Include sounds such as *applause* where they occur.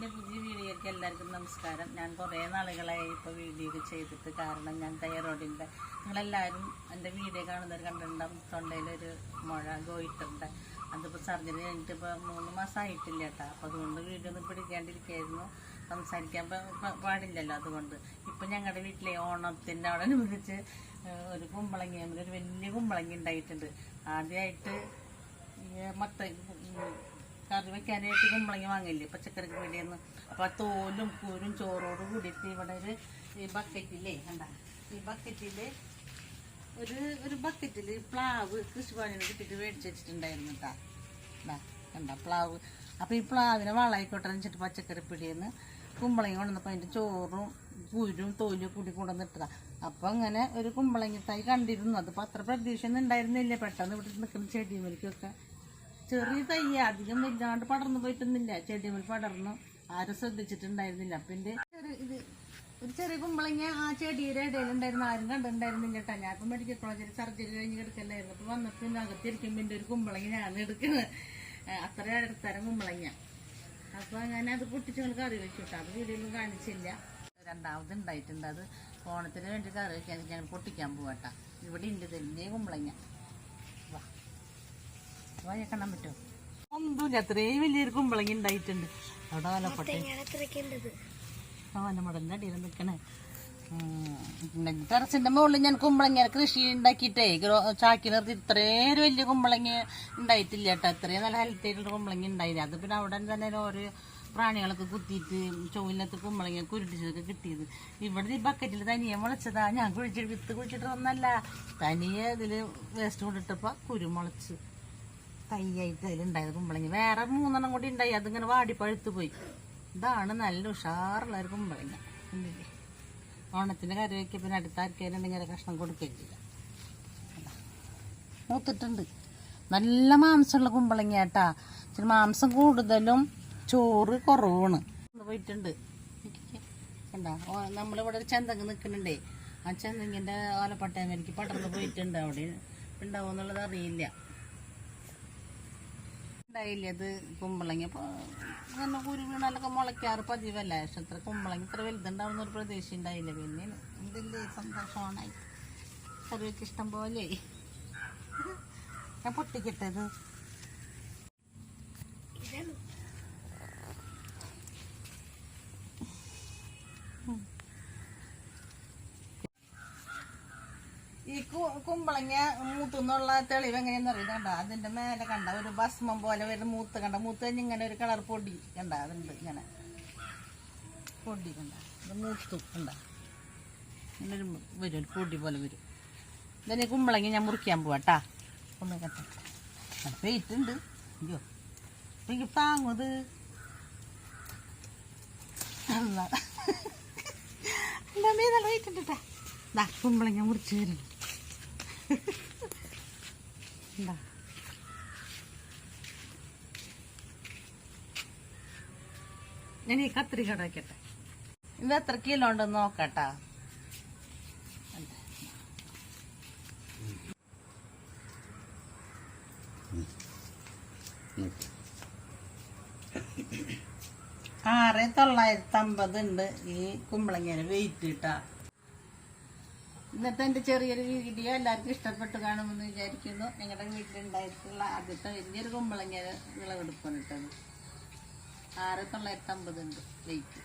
എന്റെ പുതിയ വീഡിയോയ്ക്ക് എല്ലാവർക്കും നമസ്കാരം. ഞാൻ കുറേ നാളുകളായി ഇപ്പോൾ വീഡിയോ ചെയ്തിട്ട് കാരണം ഞാൻ തയ്യാറോടിന്റെ നിങ്ങളെല്ലാവരും എന്റെ വീഡിയോ കാണുന്നവർ കണ്ടിട്ടുണ്ടാവും തൊണ്ടയിലൊരു മുഴ ഗോയിട്ടുണ്ട് അതിപ്പോൾ സർജറി കഴിഞ്ഞിട്ട് ഇപ്പോൾ മൂന്ന് മാസം ആയിട്ടില്ല കേട്ടോ. അപ്പോൾ അതുകൊണ്ട് വീഡിയോ ഒന്നും പിടിക്കാണ്ടിരിക്കായിരുന്നു സംസാരിക്കാൻ പാടില്ലല്ലോ അതുകൊണ്ട്. ഇപ്പം ഞങ്ങളുടെ വീട്ടിലെ ഓണത്തിന്റെ അവിടെ അനുബന്ധിച്ച് ഒരു കുമ്പളങ്ങ ഒരു വലിയ കുമ്പളങ്ങി ഉണ്ടായിട്ടുണ്ട്. ആദ്യമായിട്ട് മത്ത കറി വെക്കാനായിട്ട് കുമ്പളങ്ങി വാങ്ങില്ലേ പച്ചക്കറിക്ക് വേണ്ടിയെന്ന് അപ്പൊ ആ തോലും കൂരും ചോറോട് കൂടിയിട്ട് ഇവിടെ ഒരു ഈ ബക്കറ്റില്ലേ? കണ്ട? ഈ ബക്കറ്റിൽ ഒരു ഒരു ബക്കറ്റിൽ പ്ലാവ് കൃഷിഭവനിൽ കിട്ടിയിട്ട് മേടിച്ച് വെച്ചിട്ടുണ്ടായിരുന്നു കേട്ടാ കണ്ട പ്ലാവ്. അപ്പൊ ഈ പ്ലാവിനെ വളമായിക്കോട്ടെ വെച്ചിട്ട് പച്ചക്കറി പിടിയെന്ന് കുമ്പളങ്ങി കൊണ്ടുവന്നപ്പോൾ അതിന്റെ ചോറും കുരും തോലും കൂടി കൊണ്ടുവന്നിട്ടതാ. അപ്പൊ അങ്ങനെ ഒരു കുമ്പളങ്ങിത്തായി കണ്ടിരുന്നു. അതിപ്പോൾ അത്ര പ്രതീക്ഷ ഒന്നും ഉണ്ടായിരുന്നില്ല. പെട്ടെന്ന് ഇവിടെ നിൽക്കുന്ന ചെടിമേലേക്കൊക്കെ. ചെറിയ തയ്യ അധികം വലുതാണ്ട് പടർന്നു പോയിട്ടൊന്നുമില്ല. ചെടികൾ പടർന്നു. ആരും ശ്രദ്ധിച്ചിട്ടുണ്ടായിരുന്നില്ല. അപ്പം എന്റെ ഇത് ഒരു ചെറിയ കുമ്പളങ്ങ ആ ചെടിയുടെ ഇടയിലുണ്ടായിരുന്നു. ആരും കണ്ടിട്ടുണ്ടായിരുന്നില്ല കേട്ടോ. ഞാൻ ഇപ്പം മെഡിക്കൽ കോളേജിൽ സർജറി കഴിഞ്ഞ് കിടക്കല്ലായിരുന്നു. അപ്പൊ വന്നപ്പോൾ പിന്നെ അകത്തിരിക്കുമ്പോൾ എന്റെ ഒരു കുമ്പളങ്ങ ഞാൻ എടുക്കുന്നത്. അത്ര അടുത്തരം കുമ്പളങ്ങ. അപ്പോൾ ഞാൻ അത് പൊട്ടിച്ചുകൊണ്ട് കറി വെച്ചു കേട്ടോ. അത് വീഡിയോയിലും കാണിച്ചില്ല. രണ്ടാമത് ഉണ്ടായിട്ടുണ്ട്. അത് ഓണത്തിന് വേണ്ടി കറി വെക്കാൻ ഞങ്ങൾ പൊട്ടിക്കാൻ പോവാട്ടാ ഇവിടെ ഉണ്ട് തന്നെ കുമ്പളങ്ങ. വാ കാണാൻ പറ്റുമോ? ഒന്നുമില്ല അത്രയും വലിയൊരു കുമ്പളങ്ങി ഉണ്ടായിട്ടുണ്ട്. അവിടെ അടിയിൽ നിൽക്കണേ? ടെറസിന്റെ മുകളിൽ ഞാൻ കുമ്പളങ്ങ കൃഷി ഉണ്ടാക്കിയിട്ടേ ചാക്കി നിർത്തി ഇത്രയും വലിയ കുമ്പളങ്ങ ഉണ്ടായിട്ടില്ല കേട്ടോ. ഇത്രയും നല്ല ഹെൽത്തി ആയിട്ടുള്ള കുമ്പളങ്ങ ഉണ്ടായില്ല. അത് പിന്നെ അവിടെ തന്നെ ഓരോ പ്രാണികളൊക്കെ കുത്തിയിട്ട് ചോവിനകത്ത് കുമ്പളങ്ങ കുരുട്ടിച്ചതൊക്കെ കിട്ടിയത്. ഇവിടെ ഈ ബക്കറ്റിൽ തനിയെ മുളച്ചതാ. ഞാൻ കുഴിച്ചിട്ട് വിത്ത് കുഴിച്ചിട്ട് വന്നല്ല. തനിയെ ഇതിൽ വേസ്റ്റ് കൊണ്ടിട്ടപ്പോൾ കുരു മുളച്ച്. തയ്യായിട്ട് അതിലുണ്ടായത് കുമ്പളങ്ങ. വേറെ മൂന്നെണ്ണം കൂടി ഉണ്ടായി. അതിങ്ങനെ വാടി പഴുത്ത് പോയി. ഇതാണ് നല്ല ഉഷാറുള്ള ഒരു കുമ്പളങ്ങ. കണ്ടില്ലേ? ഓണത്തിന് കറി വയ്ക്കുക പിന്നെ അടുത്ത ഒരു കഷ്ണം കൊടുക്കുകയും ചെയ്യാം? മൂത്തിട്ടുണ്ട്. നല്ല മാംസമുള്ള കുമ്പളങ്ങ കേട്ടാ മാംസം കൂടുതലും ചോറ് കുറവാണ്. പോയിട്ടുണ്ട്. കണ്ടാ? നമ്മളിവിടെ ഒരു ചെന്തങ്ങ് നിൽക്കുന്നുണ്ടേ. ആ ചന്തങ്ങിന്റെ ഓലപ്പട്ടയം എനിക്ക് പടർന്ന് പോയിട്ടുണ്ട് അവിടെ. ഉണ്ടാവുമെന്നുള്ളത് അറിയില്ല. ഉണ്ടായില്ല അത് കുമ്പളങ്ങ അപ്പൊ അങ്ങനെ കുരു വീണാലൊക്കെ മുളയ്ക്കാറ് പതിവല്ല? പക്ഷെ അത്ര കുമ്പളങ്ങ ഇത്ര വലുതുണ്ടാവുന്ന ഒരു പ്രദേശം ഉണ്ടായില്ല പിന്നെ എന്തില്ലേ സന്തോഷമാണായി കറിയൊക്കെ ഇഷ്ടം പോലെ. ഞാൻ പൊട്ടിക്കിട്ടത്. ഈ കുമ്പളങ്ങ മൂത്തുന്നുള്ള തെളിവ് എങ്ങനെയെന്ന് അറിയാം? കണ്ട? അതിന്റെ മേലെ കണ്ട ഒരു ഭസ്മം പോലെ വരുന്ന മൂത്ത് കണ്ട മൂത്ത് കഴിഞ്ഞ് ഇങ്ങനെ ഒരു കളർ പൊടി കണ്ട അതുണ്ട് ഇങ്ങനെ. പൊടി കണ്ട. ഇത് മൂത്തു കണ്ട. ഇങ്ങനെ ഒരു വരും ഒരു പൊടി പോലെ വരും. ഇതിന് കുമ്പളങ്ങ ഞാൻ മുറിക്കാൻ പോവാട്ടാ ഒന്ന് കട്ടെ. വെയിറ്റ് ഉണ്ട്. അയ്യോ. എനിക്ക് എന്താ അല്ല. എന്റെ മീതെ വെയിറ്റ് ഉണ്ട് കേട്ടാ ദാ കുമ്പളങ്ങ മുറിച്ച് വരുന്നു *laughs* എന്താ ഞാൻ ഈ കത്തിരി കടക്കട്ടെ ഇത് എത്ര കിലോ ഉണ്ടെന്ന് നോക്കട്ടാ. ആറ് തൊള്ളായിരത്തി അമ്പത് ഉണ്ട് ഈ കുമ്പളങ്ങനെ വെയിറ്റ് കിട്ടാ ഇന്നത്തെ എന്റെ ചെറിയൊരു വീഡിയോ എല്ലാവർക്കും ഇഷ്ടപ്പെട്ടു കാണുമെന്ന് വിചാരിക്കുന്നു. ഞങ്ങളുടെ വീട്ടിലുണ്ടായിട്ടുള്ള ആദ്യത്തെ വലിയൊരു കുമ്പളങ്ങ വിളവെടുപ്പാണ് കേട്ടത് ആറ് തൊള്ളായിരത്തി അമ്പത് ഉണ്ട് വെയിറ്റ്